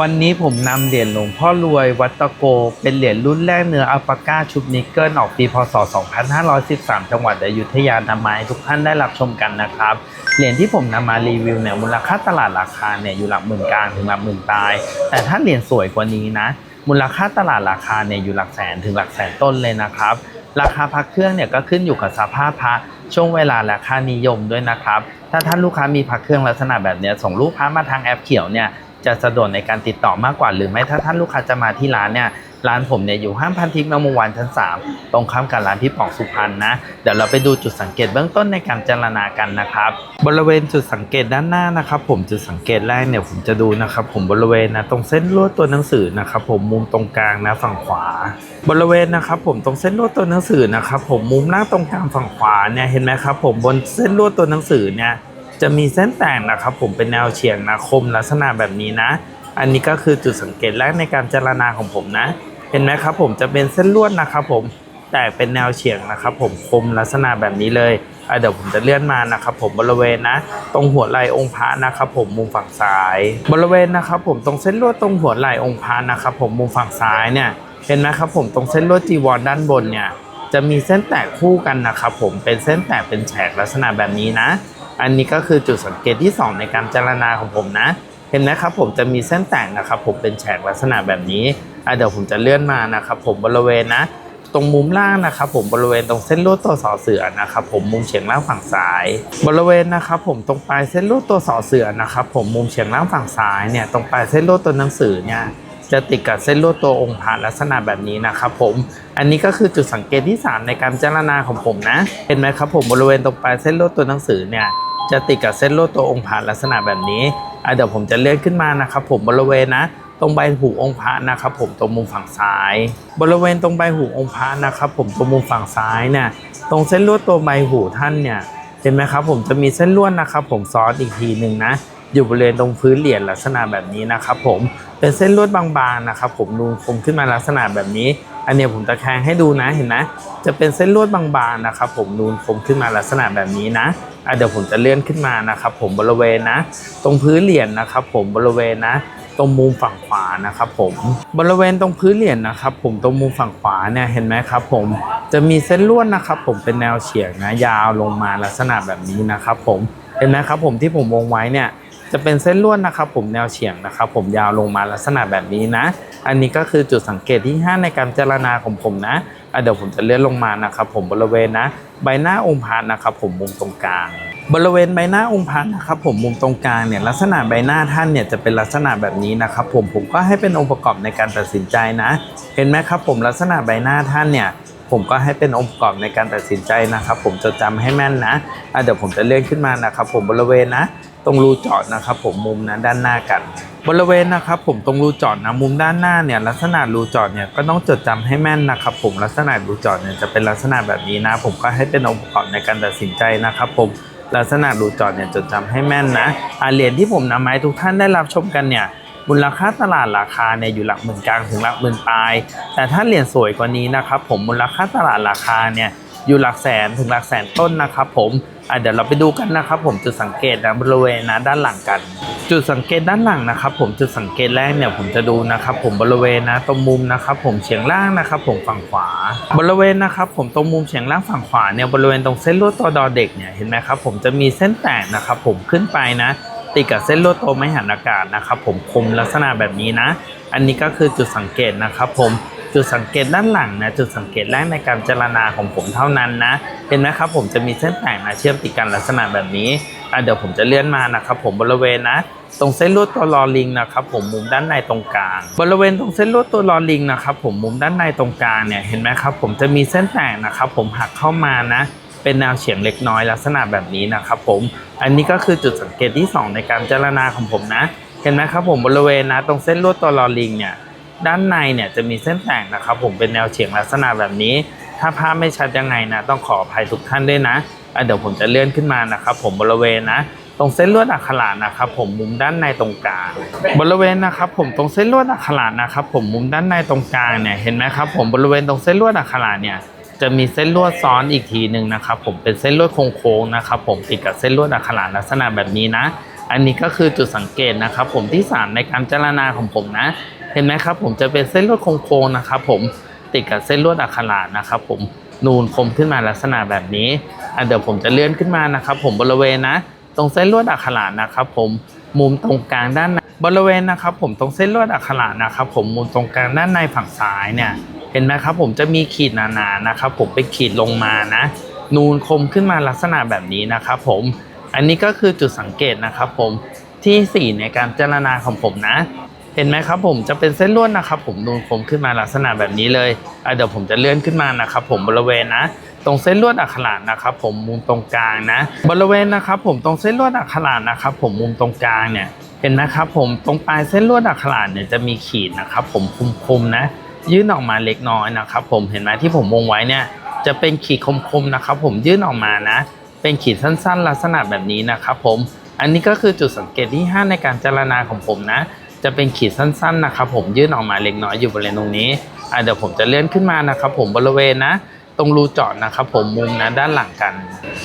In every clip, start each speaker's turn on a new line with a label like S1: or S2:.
S1: วันนี้ผมนำเหรียญหลวงพ่อรวยวัดตะโก เป็นเหรียญรุ่นแรกเนื้ออัลปาก้าชุบนิกเกิลออกปีพศ 2513 จังหวัดอยุธยานำมาให้ทุกท่านได้รับชมกันนะครับ เหรียญที่ผมนำมารีวิวเนี่ยมูลค่าตลาดราคาเนี่ยอยู่หลักหมื่นกลางถึงหลักหมื่นปลาย แต่ถ้าเหรียญสวยกว่านี้นะ มูลค่าตลาดราคาเนี่ยอยู่หลักแสนถึงหลักแสนต้นเลยนะครับราคาพระเครื่องเนี่ยก็ขึ้นอยู่กับสภาพพระช่วงเวลาและค่านิยมด้วยนะครับ ถ้าท่านลูกค้ามีพระเครื่องลักษณะแบบนี้ส่งลูกค้ามาทางแอปเขียวเนี่ย จะสะดวกในการติดต่อมากกว่า หรือไม่ถ้าท่านลูกค้าจะมาที่ร้านเนี่ยร้านผมเนี่ยอยู่ห้างพันทิพย์นมวันชั้น 3 ตรงข้ามกับร้านพี่ป๋องสุพรรณนะ เดี๋ยวเราไปดูจุดสังเกตเบื้องต้นในการเจรณากันนะครับ บริเวณจุดสังเกตด้านหน้านะครับ ผมจุดสังเกตแรกเนี่ยผมจะดูนะครับ ผมบริเวณนะตรงเส้นลวดตัวหนังสือนะครับผมมุมตรงกลางนะฝั่งขวา บริเวณนะครับ ผมตรงเส้นลวดตัวหนังสือนะครับผมมุมหน้าตรงกลางฝั่งขวาเนี่ยเห็นไหมครับ ผมบนเส้นลวดตัวหนังสือเนี่ย จะมีเส้นแตกนะครับผมเป็นแนวเฉียงนะคมลักษณะแบบนี้นะ อันนี้ก็คือจุดสังเกตแรกในการเจรณาของผมนะ เห็นไหมครับผมจะเป็นเส้นลวดนะครับผมแต่เป็นแนวเฉียงนะครับผมคมลักษณะแบบนี้เลยเดี๋ยวผมจะเลื่อนมานะครับผมบริเวณนะ ตรงหัวไหล่องค์พระนะครับผมมุมฝั่งซ้าย บริเวณนะครับผมตรงเส้นลวดตรงหัวไหล่องค์พระนะครับผมมุมฝั่งซ้ายเนี่ยเห็นไหมครับผมตรงเส้นลวดจีวรด้านบนเนี่ยจะมีเส้นแตกคู่กันนะครับผมเป็นเส้นแตกเป็นแฉกลักษณะแบบนี้นะ อันนี้ก็คือจุดสังเกตที่สองในการเจรณาของผมนะ เห็นไหมครับผมจะมีเส้นแตกนะครับ ผมเป็นแฉกลักษณะแบบนี้อะเดี๋ยวผมจะเลื่อนมานะครับ ผมบริเวณนะ ตรงมุมล่างนะครับ ผมบริเวณตรงเส้นลวดตัวสอเสือนะครับ ผมมุมเฉียงล่างฝั่งซ้าย บริเวณนะครับ ผมตรงปลายเส้นลวดตัวสอเสือนะครับ ผมมุมเฉียงล่างฝั่งซ้ายเนี่ยตรงปลายเส้นลวดตัวหนังสือเนี่ยจะติดกับเส้นลวดตัวองค์พระลักษณะแบบนี้นะครับผม อันนี้ก็คือจุดสังเกตที่ 3 ในการเจรณาของผมนะ เห็นไหมครับผมบริเวณตรงปลายเส้นลวดตัวหนังสือเนี่ย จะติดกับเส้นลวดตัวองค์พระลักษณะแบบนี้เดี๋ยวผมจะเลื่อนขึ้นมานะครับผมบริเวณนะ ตรงใบหูองค์พระนะครับผมตรงมุมฝั่งซ้าย บริเวณตรงใบหูองค์พระนะครับผมตรงมุมฝั่งซ้ายเนี่ยตรงเส้นลวดตัวใบหูท่านเนี่ยเห็นไหมครับผมจะมีเส้นลวดนะครับผมซ้อนอีกทีหนึ่งนะอยู่บริเวณตรงพื้นเหรียญลักษณะแบบนี้นะครับผมเป็นเส้นลวดบางๆนะครับผมนูนคมขึ้นมาลักษณะแบบนี้ อันนี้ผมตะแคงให้ดูนะเห็นไหมจะเป็นเส้นลวดบางๆนะครับ ผมนูนคมขึ้นมาลักษณะแบบนี้นะอะเดี๋ยวผมจะเลื่อนขึ้นมานะครับ ผมบริเวณนะ ตรงพื้นเหรียญนะครับ ผมบริเวณนะตรงมุมฝั่งขวานะครับผมบริเวณตรงพื้นเหรียญนะครับ ผมตรงมุมฝั่งขวาเนี่ยเห็นไหมครับ ผมจะมีเส้นลวดนะครับ ผมเป็นแนวเฉียงนะยาวลงมาลักษณะแบบนี้นะครับ ผมเห็นไหมครับ ผมที่ผมวงไว้เนี่ย จะเป็นเส้นลวดนะครับผมแนวเฉียงนะครับผมยาวลงมาลักษณะแบบนี้นะ อันนี้ก็คือจุดสังเกตที่ 5 ในการเจรณาของผมนะเดี๋ยวผมจะเลื่อนลงมานะครับผมบริเวณนะ ใบหน้าองค์พระนะครับผมมุมตรงกลางบริเวณใบหน้าองค์พระนะครับผมมุมตรงกลางเนี่ยลักษณะใบหน้าท่านเนี่ยจะเป็นลักษณะแบบนี้นะครับผมผมก็ให้เป็นองค์ประกอบในการตัดสินใจนะ เห็นไหมครับผมลักษณะใบหน้าท่านเนี่ยผมก็ให้เป็นองค์ประกอบในการตัดสินใจนะครับ ผมจะจำให้แม่นนะะเดี๋ยวผมจะเลื่อนขึ้นมานะครับผมบริเวณนะ ตรงรูจาะนะครับผมมุมนะด้านหน้ากัน บริเวณนะครับผมตรงรูจาะนะมุมด้านหน้าเนี่ยลักษณะรูจาะเนี่ยก็ต้องจดจำให้แม่นนะครับผมลักษณะรูจาะเนี่ยจะเป็นลักษณะแบบนี้นะ ผมก็ให้เป็นองค์ประกอบในการตัดสินใจนะครับผมลักษณะรูจาะเนี่ยจดจำให้แม่นนะอาเหรียญที่ผมนำมาให้ทุกท่านได้รับชมกันเนี่ยมูลค่าตลาดราคาเนี่ยอยู่หลักหมื่นกลางถึงหลักหมื่นปลาย แต่ถ้าเหรียญสวยกว่านี้นะครับผมมูลค่าตลาดราคาเนี่ย อยู่หลักแสนถึงหลักแสนต้นนะครับผมอะเดี๋ยวเราไปดูกันนะครับผมจุดสังเกตนะบริเวณนะด้านหลังกัน จุดสังเกตด้านหลังนะครับผมจุดสังเกตแรกเนี่ยผมจะดูนะครับผมบริเวณนะตรงมุมนะครับผมเฉียงล่างนะครับผมฝั่งขวา บริเวณนะครับผมตรงมุมเฉียงล่างฝั่งขวาเนี่ยบริเวณตรงเส้นลวดตัวดอเด็กเนี่ยเห็นไหมครับผมจะมีเส้นแตกนะครับผมขึ้นไปนะติดกับเส้นลวดตัวไม่หันอากาศนะครับผมคมลักษณะแบบนี้นะ อันนี้ก็คือจุดสังเกตนะครับผม จุดสังเกตด้านหลังนะจุดสังเกตแรกในการเจรณาของผมเท่านั้นนะ เห็นไหมครับผมจะมีเส้นแตกนะเชื่อมติดกันลักษณะแบบนี้อะเดี๋ยวผมจะเลื่อนมานะครับผมบริเวณนะ ตรงเส้นลวดตัวลอลิงนะครับผมมุมด้านในตรงกลาง บริเวณตรงเส้นลวดตัวลอลิงนะครับผมมุมด้านในตรงกลางเนี่ยเห็นไหมครับผมจะมีเส้นแตกนะครับผมหักเข้ามานะเป็นแนวเฉียงเล็กน้อยลักษณะแบบนี้นะครับผม อันนี้ก็คือจุดสังเกตที่ 2 ในการเจรณาของผมนะ เห็นไหมครับผมบริเวณนะตรงเส้นลวดตัวลอลิงเนี่ย ด้านในเนี่ยจะมีเส้นแตกนะครับ ผมเป็นแนวเฉียงลักษณะแบบนี้ ถ้าภาพไม่ชัดยังไงนะต้องขออภัยทุกท่านด้วยนะเดี๋ยวผมจะเลื่อนขึ้นมานะครับ ผมบริเวณนะ ตรงเส้นลวดอักขระนะครับ ผมมุมด้านในตรงกลางบริเวณนะครับ ผมตรงเส้นลวดอักขระนะครับ ผมมุมด้านในตรงกลางเนี่ยเห็นไหมครับ ผมบริเวณตรงเส้นลวดอักขระเนี่ยจะมีเส้นลวดซ้อนอีกทีหนึ่งนะครับ ผมเป็นเส้นลวดโค้งๆนะครับ ผมติดกับเส้นลวดอักขระลักษณะแบบนี้นะ อันนี้ก็คือจุดสังเกตนะครับ ผมที่สามในการเจรณาของผมนะ เห็นไหมครับผมจะเป็นเส้นลวดโค้งๆนะครับผมติดกับเส้นลวดอักขระนะครับผมนูนคมขึ้นมาลักษณะแบบนี้อะเดี๋ยวผมจะเลื่อนขึ้นมานะครับ ผมบริเวณนะ ตรงเส้นลวดอักขระนะครับ ผมมุมตรงกลางด้านในบริเวณนะครับ ผมตรงเส้นลวดอักขระนะครับ ผมมุมตรงกลางด้านในฝั่งซ้ายเนี่ยเห็นไหมครับ ผมจะมีขีดหนาๆนะครับ ผมเป็นขีดลงมานะ นูนคมขึ้นมาลักษณะแบบนี้นะครับ ผมอันนี้ก็คือจุดสังเกตนะครับ ผมที่ 4 ในการเจรณาของผมนะ เห็นไหมครับผมจะเป็นเส้นลวดนะครับผมนูนคมขึ้นมาลักษณะแบบนี้เลยเดี๋ยวผมจะเลื่อนขึ้นมานะครับผมบริเวณนะ ตรงเส้นลวดอักขระนะครับผมมุมตรงกลางนะ บริเวณนะครับผมตรงเส้นลวดอักขระนะครับผมมุมตรงกลางเนี่ยเห็นไหมครับผมตรงปลายเส้นลวดอักขระเนี่ยจะมีขีดนะครับผมคมๆนะ ยื่นออกมาเล็กน้อยนะครับผมเห็นไหมที่ผมวงไว้เนี่ยจะเป็นขีดคมๆนะครับผมยื่นออกมานะ เป็นขีดสั้นๆ ลักษณะแบบนี้นะครับผมอันนี้ก็คือจุดสังเกตที่ 5 ในการเจรณาของผมนะ จะเป็นขีดสั้นๆนะครับผมยื่นออกมาเล็กน้อยอยู่บริเวณตรงนี้อะเดี๋ยวผมจะเลื่อนขึ้นมานะครับผมบริเวณนะตรงรูเจาะนะครับผมมุมนะด้านหลังกัน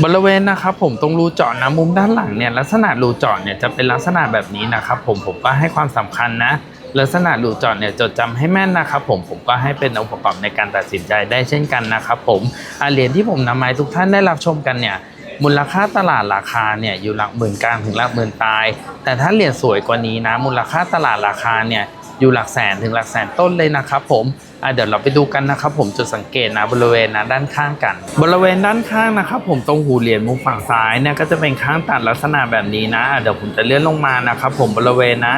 S1: บริเวณนะครับผมตรงรูเจาะนะมุมด้านหลังเนี่ยลักษณะรูเจาะเนี่ยจะเป็นลักษณะแบบนี้นะครับผมผมก็ให้ความสำคัญนะลักษณะรูเจาะเนี่ยจดจำให้แม่นนะครับผมผมก็ให้เป็นองค์ประกอบในการตัดสินใจได้เช่นกันนะครับผมอาเหรียญที่ผมนำมาให้ทุกท่านได้รับชมกันเนี่ย มูลค่าตลาดราคาเนี่ยอยู่หลักหมื่นกลางถึงหลักหมื่นปลาย แต่ถ้าเหรียญสวยกว่านี้นะ มูลค่าตลาดราคาเนี่ยอยู่หลักแสนถึงหลักแสนต้นเลยนะครับผมเดี๋ยวเราไปดูกันนะครับผมจุดสังเกตนะบริเวณนะด้านข้างกัน บริเวณด้านข้างนะครับผมตรงหูเหรียญมุมฝั่งซ้ายเนี่ยก็จะเป็นข้างตัดลักษณะแบบนี้นะอะเดี๋ยวผมจะเลื่อนลงมานะครับผมบริเวณนะ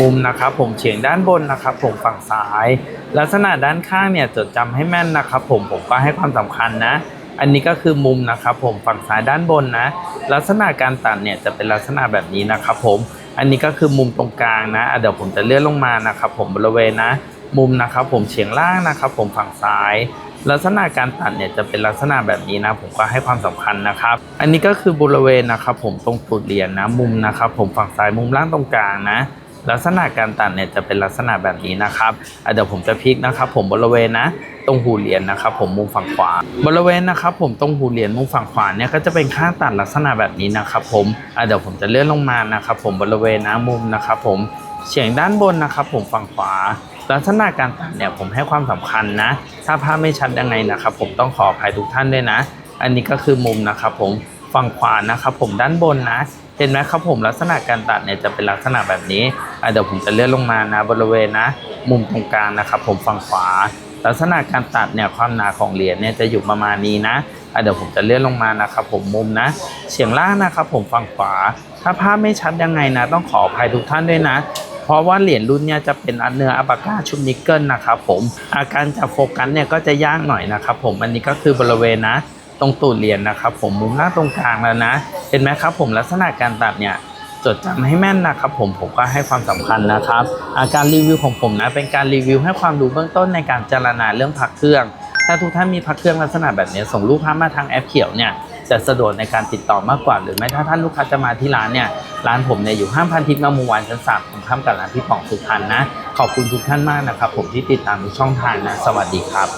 S1: มุมนะครับผมเฉียงด้านบนนะครับผมฝั่งซ้าย ลักษณะด้านข้างเนี่ยจดจำให้แม่นนะครับผมผมก็ให้ความสำคัญนะ อันนี้ก็คือมุมนะครับผมฝั่งซ้ายด้านบนนะ ลักษณะการตัดเนี่ยจะเป็นลักษณะแบบนี้นะครับผม อันนี้ก็คือมุมตรงกลางนะเดี๋ยวผมจะเลื่อนลงมานะครับผมบริเวณนะ มุมนะครับผมเฉียงล่างนะครับผมฝั่งซ้ายลักษณะการตัดเนี่ยจะเป็นลักษณะแบบนี้นะ ผมก็ให้ความสำคัญนะครับ อันนี้ก็คือบริเวณนะครับผมตรงตูดเหรียญนะมุมนะครับผมฝั่งซ้ายมุมล่างตรงกลางนะ ลักษณะการตัดเนี่ยจะเป็นลักษณะแบบนี้นะครับเดี๋ยวผมจะพลิกนะครับ ผมบริเวณนะตรงหูเหรียญนะครับผมมุมฝั่งขวา บริเวณนะครับผมตรงหูเหรียญมุมฝั่งขวาเนี่ยก็จะเป็นข้างตัดลักษณะแบบนี้นะครับผมเดี๋ยวผมจะเลื่อนลงมานะครับผมบริเวณนะมุมนะครับผมเฉียงด้านบนนะครับผมฝั่งขวา ลักษณะการตัดเนี่ยผมให้ความสำคัญนะ ถ้าภาพไม่ชัดยังไงนะครับผมต้องขออภัยทุกท่านด้วยนะ อันนี้ก็คือมุมนะครับผมฝั่งขวานะครับผมด้านบนนะเห็นไหมครับผมลักษณะการตัดเนี่ยจะเป็นลักษณะแบบนี้เดี๋ยวผมจะเลื่อนลงมานะบริเวณนะ มุมตรงกลางนะครับผมฝั่งขวา ลักษณะการตัดเนี่ยความหนาของเหรียญเนี่ยจะอยู่ประมาณนี้นะเดี๋ยวผมจะเลื่อนลงมานะครับผมมุมนะเฉียงล่างนะครับผมฝั่งขวา ถ้าภาพไม่ชัดยังไงนะ ต้องขออภัยทุกท่านด้วยนะเพราะว่าเหรียญรุ่นเนี้ยจะเป็นอัลเนื้ออัปาก้าชุบนิกเกิลนะครับผมอาการจับโฟกัสเนี่ยก็จะยากหน่อยนะครับผมอันนี้ก็คือบริเวณนะ ตรงตูดเหรียญนะครับผมมุมหน้าตรงกลางแล้วนะ เห็นไหมครับผมลักษณะการตัดเนี่ยจดจำให้แม่นนะครับผมผมก็ให้ความสำคัญนะครับอาการรีวิวของผมนะเป็นการรีวิวให้ความรู้เบื้องต้นในการเจรณาเรื่องพักเครื่อง ถ้าทุกท่านมีพักเครื่องลักษณะแบบนี้ส่งรูปภาพมาทางแอปเขียวเนี่ยจะสะดวกในการติดต่อมากกว่า หรือไม่ถ้าท่านลูกค้าจะมาที่ร้านเนี่ยร้านผมเนี่ยอยู่ห้างพันทิพย์งามวงศ์วานชั้นสามตรงข้ามกับร้านพี่ป๋องสุพรรณนะ ขอบคุณทุกท่านมากนะครับผมที่ติดตามทุกช่องทางนะ สวัสดีครับ